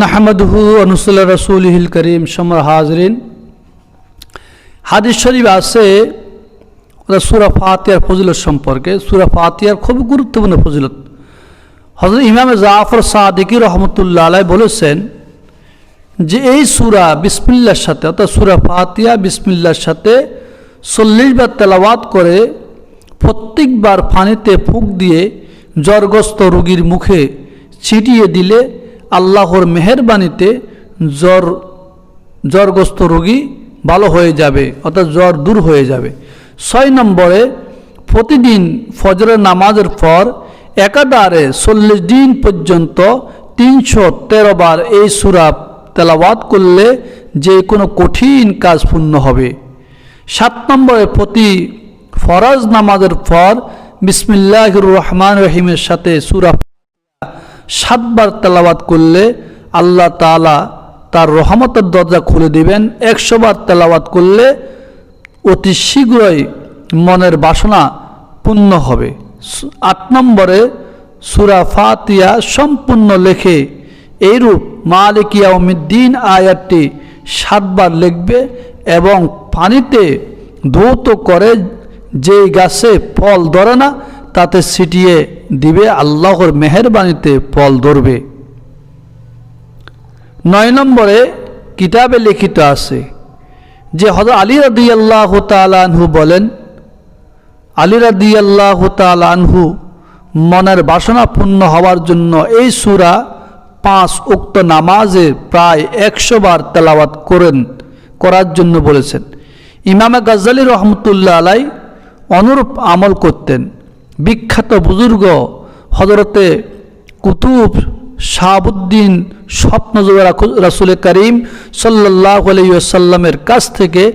নাহমদহু অনুসুল্লা রসুলহিল করিম সমর হাজরিন। হাদিস শরীফ আছে সুরা ফাতিয়ার ফজিলত সম্পর্কে। সুরা ফাতিয়ার খুব গুরুত্বপূর্ণ ফজিলত। হজরত ইমাম জাফর সাদিকি রহমতুল্লাহ আলাই বলেছেন যে এই সুরা বিসমিল্লার সাথে অর্থাৎ সুরা ফাতিয়া বিসমিল্লার সাথে চল্লিশ বার তেলাওয়াত করে প্রত্যেকবার পানিতে ফুক দিয়ে জ্বরগ্রস্ত রোগীর মুখে ছিটিয়ে দিলে আল্লাহর মেহেরবানিতে জ্বর, জ্বরগ্রস্ত রোগী ভালো হয়ে যাবে, অর্থাৎ জ্বর দূর হয়ে যাবে। ছয় নম্বরে, প্রতিদিন ফজরের নামাজের পর একাধারে চল্লিশ দিন পর্যন্ত তিনশো তেরো বার এই সুরা তেলাওয়াত করলে যে কোনো কঠিন কাজ পূর্ণ হবে। সাত নম্বরে, প্রতি ফরজ নামাজের পর বিসমিল্লাহ রহমান রহিমের সাথে সুরা সাতবার তেলাওয়াত করলে আল্লাহ তালা তার রহমতের দরজা খুলে দিবেন। একশো বার তেলাওয়াত করলে অতি শীঘ্রই মনের বাসনা পূর্ণ হবে। আট নম্বরে সুরা ফাতিয়া সম্পূর্ণ লেখে, এইরূপ মালিকিয়া উমিদ্দিন আয়াতটি সাতবার লিখবে এবং পানিতে ধৌত করে যেই গাছে ফল ধরে না তাতে ছিটিয়ে দিবে, আল্লাহর মেহরবানিতে ফল ধরবে। নয় নম্বরে কিতাবে লিখিত আছে যে হজ আলী রাদি আল্লাহ তালানহু বলেন, আলী রাদি আল্লাহ তালানহু মনের বাসনা পূর্ণ হওয়ার জন্য এই সুরা পাঁচ উক্ত নামাজে প্রায় একশো বার তেলাওয়াত করেন, করার জন্য বলেছেন। ইমামে গাজ্জালি রহমতুল্লাহ আলাই অনুরূপ আমল করতেন। বিখ্যাত বুজুর্গ হজরতে কুতুব শাহাবুদ্দিন স্বপ্ন রাসুল করিম সাল্লাহ আলাইসাল্লামের কাছ থেকে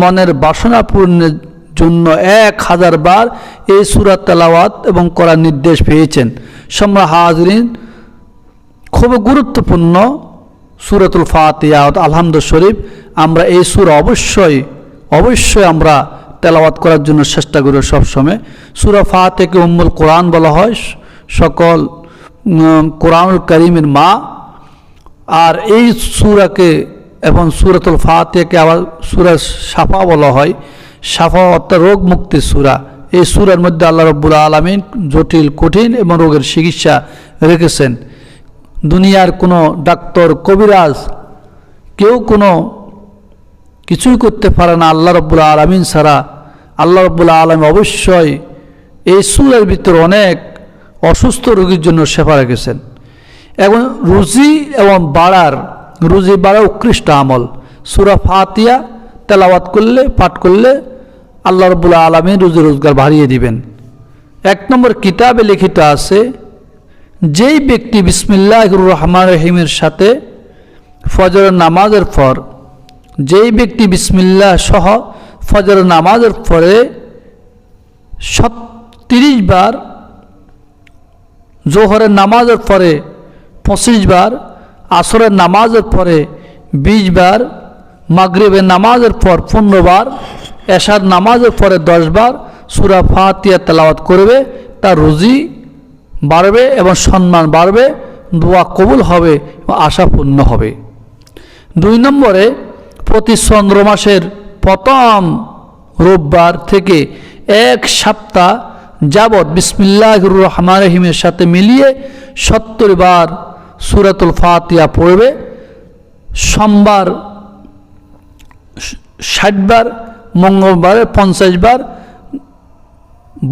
মনের বাসনা পূর্ণের জন্য এক হাজার বার এই সুরাত তেলাওয়াত এবং করার নির্দেশ পেয়েছেন। সম্রা হাজরিন খুব গুরুত্বপূর্ণ সুরতুল ফাতিয়া আলহামদ শরীফ। আমরা এই সুর অবশ্যই অবশ্যই আমরা তেলাওয়াত করার জন্য চেষ্টা করি সবসময়। সুরা ফাতেকে উম্মুল কোরআন বলা হয়। সকল কোরআনুল করিমের মা। আর এই সুরাকে এবং সুরাতুল ফাতিয়াকে আবার সুরা সাফা বলা হয়। সাফা অর্থাৎ রোগ মুক্তির সুরা। এই সুরার মধ্যে আল্লাহ রব্বুল আলমিন জটিল, কঠিন এবং রোগের চিকিৎসা রেখেছেন। দুনিয়ার কোনো ডাক্তার, কবিরাজ, কেউ কোনো কিছুই করতে পারে না আল্লাহ রব্বুল আলমিন ছাড়া। আল্লাহ রব্বুল আলম অবশ্যই এই সুরের ভিতরে অনেক অসুস্থ রোগীর জন্য সেবা রেখেছেন। এবং রুজি এবং বাড়ার, রুজি বাড়া উৎকৃষ্ট আমল। সুরা ফাতিয়া তেলাওয়াত করলে, পাঠ করলে আল্লাহ রবুল্লা আলমী রুজি রোজগার বাড়িয়ে দিবেন। এক নম্বর কিতাবে লিখিত আছে, যেই ব্যক্তি বিসমিল্লাহ রহমান রহিমের সাথে ফজরের নামাজের পর যেই ব্যক্তি বিসমিল্লাহ সহ ফজরের নামাজের পরে তিরিশ বার জোহরের নামাজের পরে পঁচিশ বার, আসরের নামাজের পরে বিশ বার, মাগরিবের নামাজের পর পনেরো বার, এশার নামাজের পরে দশ বার সুরা ফাতিয়া তেলাওয়াত করবে, তার রুজি বাড়বে এবং সম্মান বাড়বে, দোয়া কবুল হবে এবং আশা পূর্ণ হবে। দুই নম্বরে প্রতি চন্দ্র মাসের প্রথম রোববার থেকে এক সপ্তাহ যাবৎ বিসমিল্লাহ রহমান রহিমের সাথে মিলিয়ে সত্তর বার সুরাতুল ফাতিয়া পড়বে। সোমবার ষাটবার মঙ্গলবারে পঞ্চাশ বার,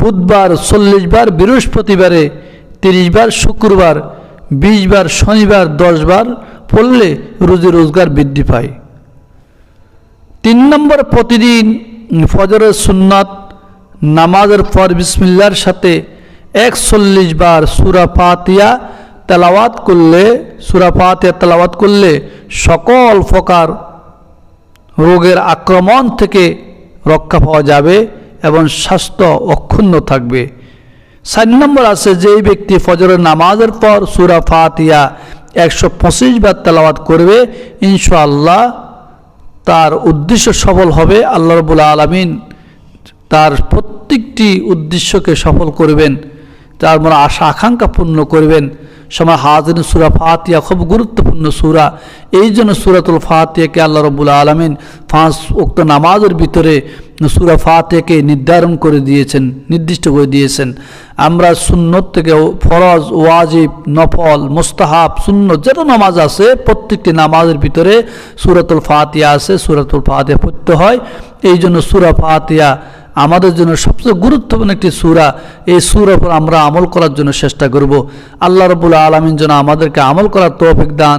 বুধবার চল্লিশ বার, বৃহস্পতিবারে তিরিশ বার, শুক্রবার বিশ বার, শনিবার দশ বার পড়লে রুজি রোজগার বৃদ্ধি পায়। তিন নম্বর প্রতিদিন ফজরের সুন্নত, নামাজের পর বিসমিল্লার সাথে একচল্লিশ বার সুরা পাতিয়া তেলাওয়াত করলে, সুরা পাতিয়া তেলাওয়াত করলে সকল প্রকার রোগের আক্রমণ থেকে রক্ষা পাওয়া যাবে এবং স্বাস্থ্য অক্ষুণ্ণ থাকবে। সাত নম্বর আছে, যেই ব্যক্তি ফজরের নামাজের পর সুরা ফাতিয়া একশো পঁচিশ বার তেলাওয়াত করবে, ইনশাআল্লাহ তার উদ্দেশ্য সফল হবে, আল্লাহ রবুল্লা আলমিন তার প্রত্যেকটি উদ্দেশ্যকে সফল করবেন, তার মনে আশা, আকাঙ্ক্ষা পূর্ণ করবেন। সময় হাজির সুরা ফাতিয়া খুব গুরুত্বপূর্ণ সুরা। এই জন্য সুরাতুল ফাতিয়াকে আল্লাহ রবুল আলমিন ফাঁস উক্ত নামাজের ভিতরে সুরা ফাতিয়াকে নির্ধারণ করে দিয়েছেন, নির্দিষ্ট করে দিয়েছেন। আমরা সুন্নত থেকে ফরজ, ওয়াজিব, নফল, মোস্তাহাব, সুন্নত যেটা নামাজ আছে, প্রত্যেকটি নামাজের ভিতরে সুরাতুল ফাতিয়া আছে, সুরাতুল ফাতিয়া পড়তে হয়। এই জন্য সুরা ফাতিয়া আমাদের জন্য সবচেয়ে গুরুত্বপূর্ণ একটি সুরা। এই সুর ওপর আমরা আমল করার জন্য চেষ্টা করব। আল্লাহ রবুল্লা আলমিন যেন আমাদেরকে আমল করার তৌফিক দান।